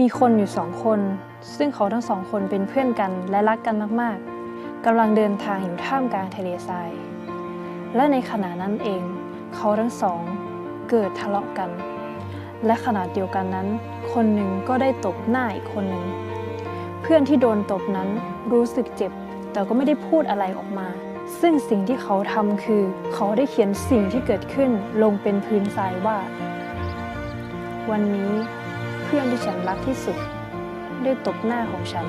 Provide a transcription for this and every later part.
มีคนอยู่สองคน ซึ่งเขาทั้งสองคนเป็นเพื่อนกันและรักกันมากๆกำลังเดินทางอยู่ท่ามกลางทะเลทราย และในขณะนั้นเอง เขาทั้งสองเกิดทะเลาะกัน และขณะเดียวกันนั้น คนหนึ่งก็ได้ตบหน้าอีกคนหนึ่ง เพื่อนที่โดนตบนั้นรู้สึกเจ็บ แต่ก็ไม่ได้พูดอะไรออกมา ซึ่งสิ่งที่เขาทำคือ เขาได้เขียนสิ่งที่เกิดขึ้นลงเป็นพื้นทรายว่า วันนี้ พื่อนที่ฉันรักที่สุด ด้ตบหน้าของฉัน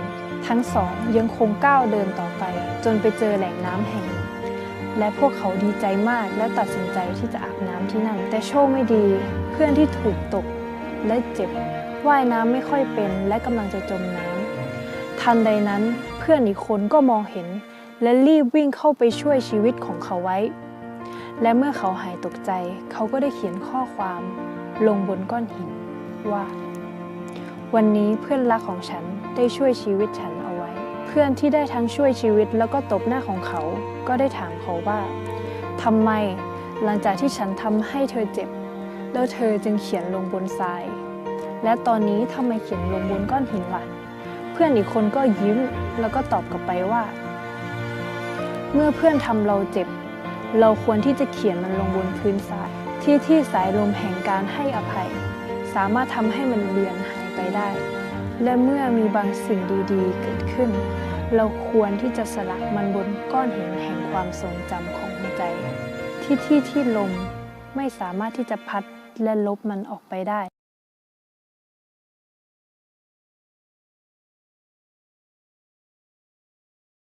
ทั้งสองยังคงก้าวเดินต่อไป จนไปเจอแหล่งน้ำแห่งหนึ่งและพวกเขาดีใจมากและตัดสินใจที่จะอาบน้ำที่นั่น แต่โชคไม่ดีเพื่อนที่ถูกตกและเจ็บว่ายน้ำไม่ค่อยเป็นและกำลังจะจมน้ำทันใดนั้นเพื่อนอีกคนก็มองเห็น และรีบวิ่งเข้าไปช่วยชีวิตของเขาไว้ และเมื่อเขาหายตกใจ เขาก็ได้เขียนข้อความ ลงบนก้อนหินว่า วันนี้เพื่อนรักของฉันได้ช่วยชีวิตฉันเอาไว้ เพื่อนที่ได้ทั้งช่วยชีวิตแล้วก็ตบหน้าของเขา ก็ได้ถามเขาว่าทำไมหลังจากที่ฉันทำให้เธอเจ็บ แล้วเธอจึงเขียนลงบนทราย และตอนนี้ทำไมเขียนลงบนก้อนหินล่ะเพื่อนอีกคนก็ยิ้มแล้วก็ตอบกลับไปว่า เมื่อเพื่อนทำเราเจ็บ เราควรที่จะเขียนมันลงบนพื้นทราย ที่ที่สายลมแห่งการให้อภัย สามารถทำให้มันเลือนหาย ไปได้ และเมื่อมีบางสิ่งดีๆ เกิดขึ้น เราควรที่จะสลักมันบนก้อนหินแห่งความทรงจำของหัวใจ ที่ที่ที่ลมไม่สามารถที่จะพัดและลบมันออกไปได้